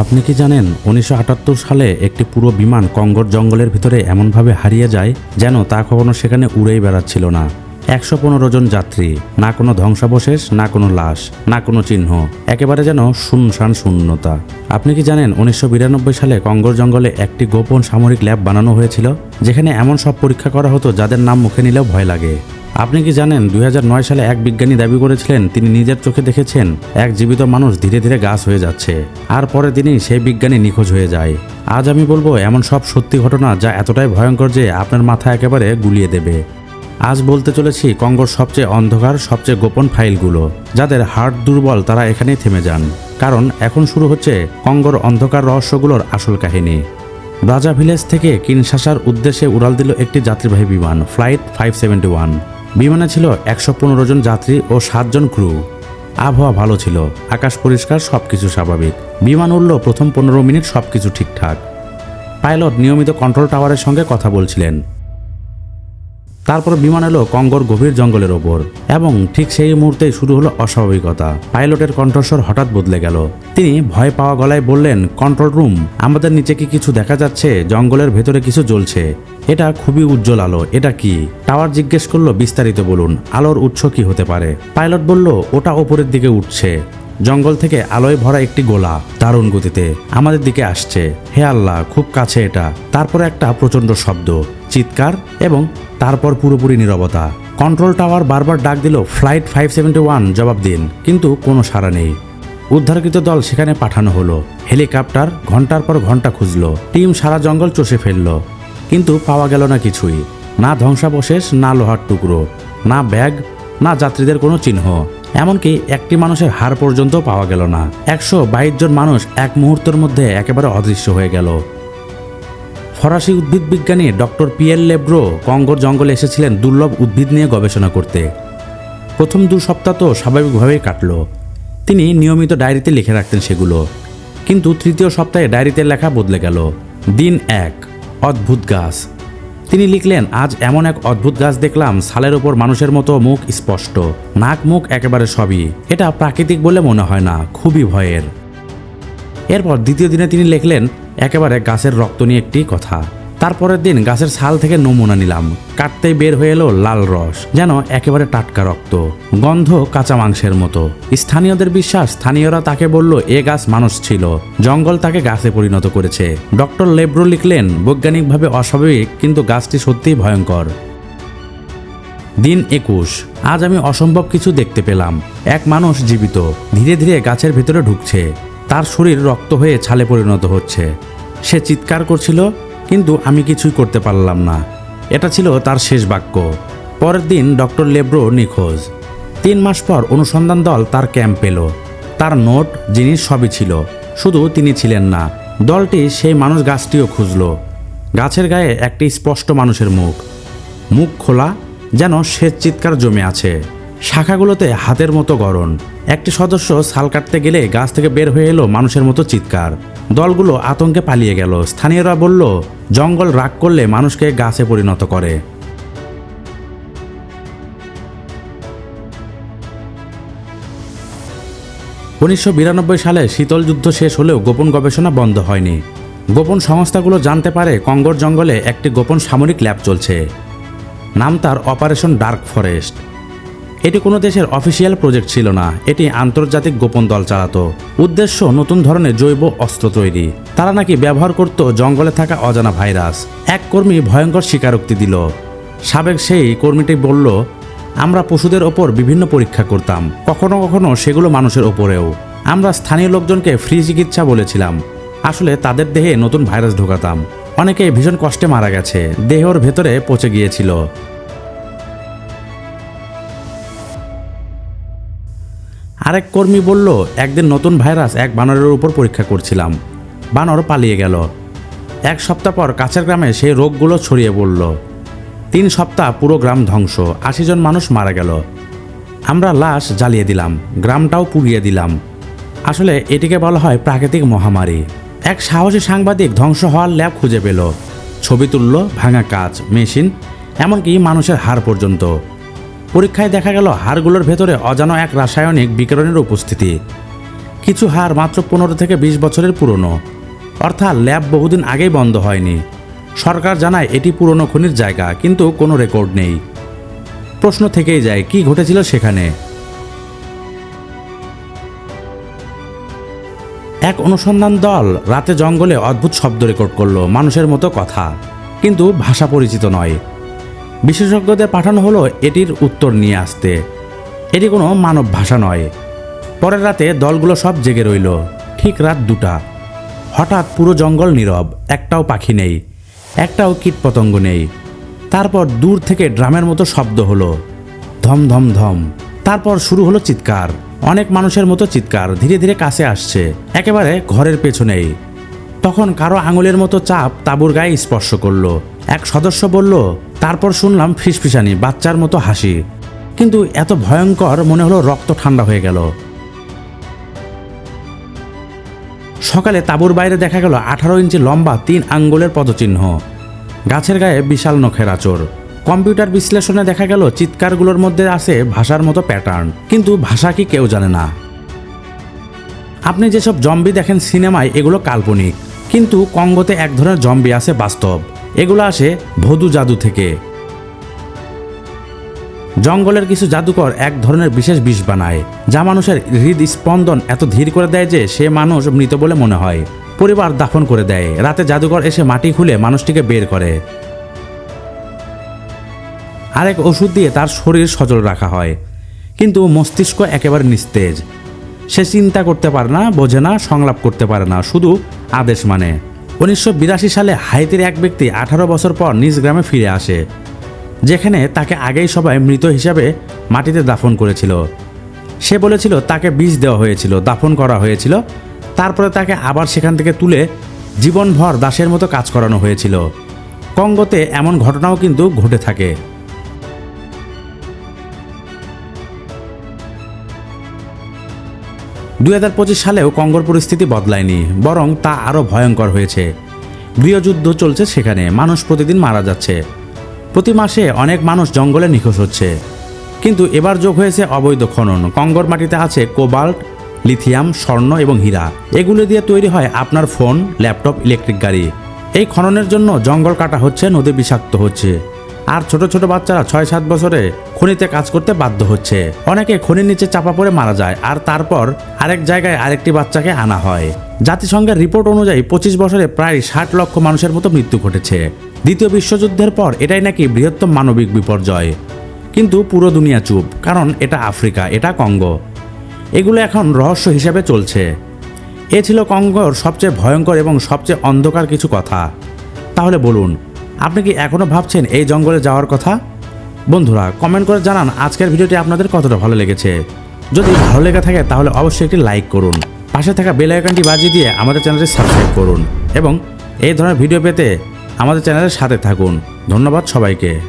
আপনি কি জানেন উনিশশো আটাত্তর সালে একটি পুরো বিমান কঙ্গর জঙ্গলের ভিতরে এমনভাবে হারিয়ে যায় যেন তা কখনো সেখানে উড়েই বেড়াচ্ছিল না? একশো পনেরো জন যাত্রী, না কোনো ধ্বংসাবশেষ, না কোনো লাশ, না কোনো চিহ্ন, একেবারে যেন শুনশান শূন্যতা। আপনি কি জানেন উনিশশো বিরানব্বই সালে কঙ্গর জঙ্গলে একটি গোপন সামরিক ল্যাব বানানো হয়েছিল, যেখানে এমন সব পরীক্ষা করা হতো যাদের নাম মুখে নিলেও ভয় লাগে? আপনি কি জানেন দুই হাজার নয় সালে এক বিজ্ঞানী দাবি করেছিলেন, তিনি নিজের চোখে দেখেছেন এক জীবিত মানুষ ধীরে ধীরে গাছ হয়ে যাচ্ছে, আর পরে তিনি সেই বিজ্ঞানী নিখোঁজ হয়ে যায়। আজ আমি বলব, এমন সব সত্যি ঘটনা যা এতটাই ভয়ঙ্কর যে আপনার মাথা একেবারে গুলিয়ে দেবে। আজ বলতে চলেছি, কঙ্গোর সবচেয়ে অন্ধকার, সবচেয়ে গোপন ফাইলগুলো, যাদের হার্ট দুর্বল তারা এখানেই থেমে যান। কারণ এখন শুরু হচ্ছে কঙ্গোর অন্ধকার রহস্যগুলোর আসল কাহিনী। রাজা ভিলেজ থেকে কিনশাসার উদ্দেশ্যে উড়াল দিল একটি যাত্রীবাহী বিমান, ফ্লাইট ফাইভ সেভেন্টি ওয়ান। বিমানে ছিল একশো পনেরো জন যাত্রী ও সাতজন ক্রু। আবহাওয়া ভালো ছিল, আকাশ পরিষ্কার সব কিছু স্বাভাবিক। বিমান উড়ল প্রথম পনেরো মিনিট সব কিছু ঠিকঠাক। পাইলট নিয়মিত কন্ট্রোল টাওয়ারের সঙ্গে কথা বলছিলেন। তারপর বিমান এলো কঙ্গোর গভীর জঙ্গলের ওপর, এবং ঠিক সেই মুহূর্তেই শুরু হলো অস্বাভাবিকতা। পাইলটের কণ্ঠস্বর হঠাৎ বদলে গেল। তিনি ভয় পাওয়া গলায় বললেন, কন্ট্রোল রুম, আমাদের নিচে কি কিছু দেখা যাচ্ছে? জঙ্গলের ভেতরে কিছু জ্বলছে। এটা খুবই উজ্জ্বল আলো, এটা কি? টাওয়ার জিজ্ঞেস করল বিস্তারিত বলুন, আলোর উৎস কি হতে পারে? পাইলট বলল, ওটা ওপরের দিকে উঠছে। জঙ্গল থেকে আলোয় ভরা একটি গোলা দারুণ গতিতে আমাদের দিকে আসছে। হে আল্লাহ, খুব কাছে এটা। তারপরে একটা প্রচণ্ড শব্দ, চিৎকার এবং তারপর পুরোপুরি নীরবতা। কন্ট্রোল টাওয়ার বারবার ডাক দিল, ফ্লাইট ফাইভ সেভেন্টি ওয়ান, জবাব দিন। কিন্তু কোনো সাড়া নেই। উদ্ধারকৃত দল সেখানে পাঠানো হলো। হেলিকপ্টার ঘণ্টার পর ঘণ্টা খুঁজলো। টিম সারা জঙ্গল চষে ফেলল। কিন্তু পাওয়া গেল না কিছুই। না ধ্বংসাবশেষ, না লোহার টুকরো, না ব্যাগ, না যাত্রীদের কোনো চিহ্ন। এমনকি একটি মানুষের হাড় পর্যন্ত পাওয়া গেল না। একশো বাইশ জন মানুষ এক মুহূর্তের মধ্যে একেবারে অদৃশ্য হয়ে গেল। ফরাসি উদ্ভিদ বিজ্ঞানী ডক্টর পিয়েল লেব্রো কঙ্গোর জঙ্গলে এসেছিলেন দুর্লভ উদ্ভিদ নিয়ে গবেষণা করতে। প্রথম দু সপ্তাহ তো স্বাভাবিকভাবেই কাটল। তিনি নিয়মিত ডায়েরিতে লিখে রাখতেন সেগুলো। কিন্তু তৃতীয় সপ্তাহে ডায়েরিতে লেখা বদলে গেল। দিন এক, অদ্ভুত গাছ। তিনি লিখলেন, আজ এমন এক অদ্ভুত গাছ দেখলাম সালের ওপর মানুষের মতো মুখ স্পষ্ট, নাক মুখ একেবারে সবই। এটা প্রাকৃতিক বলে মনে হয় না, খুবই ভয়ের। এরপর দ্বিতীয় দিনে তিনি লিখলেন, একেবারে গাছের রক্ত নিয়ে একটি কথা। তারপরের দিন গাছের ছাল থেকে নমুনা নিলাম। কাটতেই বের হয়ে এলো লাল রস, যেন একেবারে টাটকা রক্ত, গন্ধ কাঁচা মাংসের মতো। স্থানীয়দের বিশ্বাস, স্থানীয়রা তাকে বলল, এ গাছ মানুষ ছিল। জঙ্গল তাকে গাছে পরিণত করেছে। ডক্টর লেব্রো লিখলেন, বৈজ্ঞানিকভাবে অস্বাভাবিক, কিন্তু গাছটি সত্যিই ভয়ঙ্কর। দিন একুশ। আজ আমি অসম্ভব কিছু দেখতে পেলাম। এক মানুষ জীবিত, ধীরে ধীরে গাছের ভিতরে ঢুকছে। তার শরীর রক্ত হয়ে ছালে পরিণত হচ্ছে। সে চিৎকার করছিল কিন্তু আমি কিছুই করতে পারলাম না। এটা ছিল তার শেষ বাক্য। পরের দিন ডক্টর লেব্রো নিখোঁজ। তিন মাস পর অনুসন্ধান দল তার ক্যাম্প পেল। তার নোট, জিনিস সবই ছিল। শুধু তিনি ছিলেন না, দলটি সেই মানুষ গাছটিও খুঁজল। গাছের গায়ে একটি স্পষ্ট মানুষের মুখ। মুখ খোলা, যেন শেষ চিৎকার জমে আছে। শাখাগুলোতে হাতের মতো গরণ একটি সদস্য ছাল কাটতে গেলে গাছ থেকে বের হয়ে এলো মানুষের মতো চিৎকার। দলগুলো আতঙ্কে পালিয়ে গেল। স্থানীয়রা বলল, জঙ্গল রাগ করলে মানুষকে গাছে পরিণত করে। উনিশশো বিরানব্বই সালে শীতল যুদ্ধ শেষ হলেও গোপন গবেষণা বন্ধ হয়নি। গোপন সংস্থাগুলো জানতে পারে কঙ্গোর জঙ্গলে একটি গোপন সামরিক ল্যাব চলছে। নাম তার অপারেশন ডার্ক ফরেস্ট। এটি কোনো দেশের অফিসিয়াল প্রজেক্ট ছিল না। এটি আন্তর্জাতিক গোপন দল চালাতো। উদ্দেশ্য নতুন ধরনের জৈব অস্ত্র তৈরি। তারা নাকি ব্যবহার করত জঙ্গলে থাকা অজানা ভাইরাস। এক কর্মী ভয়ঙ্কর স্বীকারোক্তি দিল। সাবেক সেই কর্মীটি বলল, আমরা পশুদের ওপর বিভিন্ন পরীক্ষা করতাম। কখনো কখনো সেগুলো মানুষের ওপরেও। আমরা স্থানীয় লোকজনকে ফ্রি চিকিৎসা বলেছিলাম। আসলে তাদের দেহে নতুন ভাইরাস ঢোকাতাম। অনেকে ভীষণ কষ্টে মারা গেছে। দেহর ভেতরে পচে গিয়েছিল। আরেক কর্মী বলল, একদিন নতুন ভাইরাস এক বানরের উপর পরীক্ষা করছিলাম। বানর পালিয়ে গেল। এক সপ্তাহ পর কাছের গ্রামে সেই রোগগুলো ছড়িয়ে পড়ল। তিন সপ্তাহ পুরো গ্রাম ধ্বংস, আশি জন মানুষ মারা গেল। আমরা লাশ জ্বালিয়ে দিলাম, গ্রামটাও পুড়িয়ে দিলাম। আসলে এটিকে বলা হয় প্রাকৃতিক মহামারী। এক সাহসী সাংবাদিক ধ্বংস হওয়ার ল্যাব খুঁজে পেল। ছবি তুলল ভাঙা কাজ মেশিন, এমনকি মানুষের হাড় পর্যন্ত। পরীক্ষায় দেখা গেল হাড়গুলোর ভেতরে অজানা এক রাসায়নিক বিকিরণের উপস্থিতি। কিছু হার মাত্র পনেরো থেকে বিশ বছরের পুরনো। অর্থাৎ ল্যাব বহুদিন আগেই বন্ধ হয়নি। সরকার জানায় এটি পুরনো খনির জায়গা, কিন্তু কোনো রেকর্ড নেই। প্রশ্ন থেকেই যায়, কি ঘটেছিল সেখানে? এক অনুসন্ধান দল রাতে জঙ্গলে অদ্ভুত শব্দ রেকর্ড করল, মানুষের মতো কথা। কিন্তু ভাষা পরিচিত নয়। বিশেষজ্ঞদের পাঠানো হলো এটির উত্তর নিয়ে আসতে। এটি কোনো মানব ভাষা নয়। পরের রাতে দলগুলো সব জেগে রইল। ঠিক রাত দুটা। হঠাৎ পুরো জঙ্গল নীরব, একটাও পাখি নেই, একটাও কীটপতঙ্গ নেই। তারপর দূর থেকে ড্রামের মতো শব্দ হলো। ধম ধম ধম। তারপর শুরু হলো চিৎকার। অনেক মানুষের মতো চিৎকার ধীরে ধীরে কাছে আসছে। একেবারে ঘরের পেছনেই। তখন কারও আঙুলের মতো চাপ তাঁবুর গায়ে স্পর্শ করল। এক সদস্য বলল, তারপর শুনলাম ফিসফিসানি, বাচ্চার মতো হাসি। কিন্তু এত ভয়ঙ্কর মনে হলো রক্ত ঠান্ডা হয়ে গেল। সকালে তাঁবুর বাইরে দেখা গেল আঠারো ইঞ্চি লম্বা তিন আঙ্গুলের পদচিহ্ন। গাছের গায়ে বিশাল নখের আচর কম্পিউটার বিশ্লেষণে দেখা গেল চিৎকারগুলোর মধ্যে আছে ভাষার মতো প্যাটার্ন। কিন্তু ভাষা কি কেউ জানে না। আপনি যেসব জম্বি দেখেন সিনেমায়, এগুলো কাল্পনিক। কিন্তু কঙ্গোতে এক ধরনের জম্বি আছে বাস্তব। এগুলো আসে ভদু জাদু থেকে। জঙ্গলের কিছু জাদুকর এক ধরনের বিশেষ বিষ বানায়, যা মানুষের হৃদস্পন্দন এত ধীর করে দেয় যে সে মানুষ মৃত বলে মনে হয়। পরিবার দাফন করে দেয়, রাতে জাদুকর এসে মাটি খুলে মানুষটিকে বের করে। আরেক ওষুধ দিয়ে তার শরীর সচল রাখা হয়, কিন্তু মস্তিষ্ক একেবারে নিস্তেজ। সে চিন্তা করতে পারে না, বোঝে না, সংলাপ করতে পারে না, শুধু আদেশ মানে। উনিশশো বিরাশি সালে হাইতির এক ব্যক্তি আঠারো বছর পর নিজ গ্রামে ফিরে আসে, যেখানে তাকে আগেই সবাই মৃত হিসাবে মাটিতে দাফন করেছিল। সে বলেছিল, তাকে বিষ দেওয়া হয়েছিল, দাফন করা হয়েছিল। তারপরে তাকে আবার সেখান থেকে তুলে জীবনভর দাসের মতো কাজ করানো হয়েছিল। কঙ্গোতে এমন ঘটনাও কিন্তু ঘটে থাকে। দুই হাজার পঁচিশ সালেও কঙ্গোর পরিস্থিতি বদলায়নি, বরং তা আরও ভয়ঙ্কর হয়েছে। গৃহযুদ্ধ চলছে সেখানে, মানুষ প্রতিদিন মারা যাচ্ছে। প্রতি মাসে অনেক মানুষ জঙ্গলে নিখোঁজ হচ্ছে। কিন্তু এবার যোগ হয়েছে অবৈধ খনন। কঙ্গর মাটিতে আছে কোবাল্ট, লিথিয়াম, স্বর্ণ এবং হীরা। এগুলো দিয়ে তৈরি হয় আপনার ফোন, ল্যাপটপ, ইলেকট্রিক গাড়ি। এই খননের জন্য জঙ্গল কাটা হচ্ছে, নদী বিষাক্ত হচ্ছে। আর ছোট ছোট বাচ্চারা ছয় সাত বছরে খনিতে কাজ করতে বাধ্য হচ্ছে। অনেকে খনির নিচে চাপা পড়ে মারা যায় আর তারপর আরেক জায়গায় আরেকটি বাচ্চাকে আনা হয়। জাতিসংঘের রিপোর্ট অনুযায়ী পঁচিশ বছরে প্রায় ষাট লক্ষ মানুষের মতো মৃত্যু ঘটেছে। দ্বিতীয় বিশ্বযুদ্ধের পর এটাই নাকি বৃহত্তম মানবিক বিপর্যয়। কিন্তু পুরো দুনিয়া চুপ, কারণ এটা আফ্রিকা, এটা কঙ্গো। এগুলো এখন রহস্য হিসেবে চলছে। এ ছিল কঙ্গোর সবচেয়ে ভয়ঙ্কর এবং সবচেয়ে অন্ধকার কিছু কথা। তাহলে বলুন আপনি কি এখনও ভাবছেন এই জঙ্গলে যাওয়ার কথা? বন্ধুরা কমেন্ট করে জানান আজকের ভিডিওটি আপনাদের কতটা ভালো লেগেছে। যদি ভালো লেগে থাকে তাহলে অবশ্যই একটি লাইক করুন। পাশে থাকা বেল আইকনটি বাজিয়ে দিয়ে আমাদের চ্যানেলটি সাবস্ক্রাইব করুন। এবং এই ধরনের ভিডিও পেতে আমাদের চ্যানেলের সাথে থাকুন। ধন্যবাদ সবাইকে।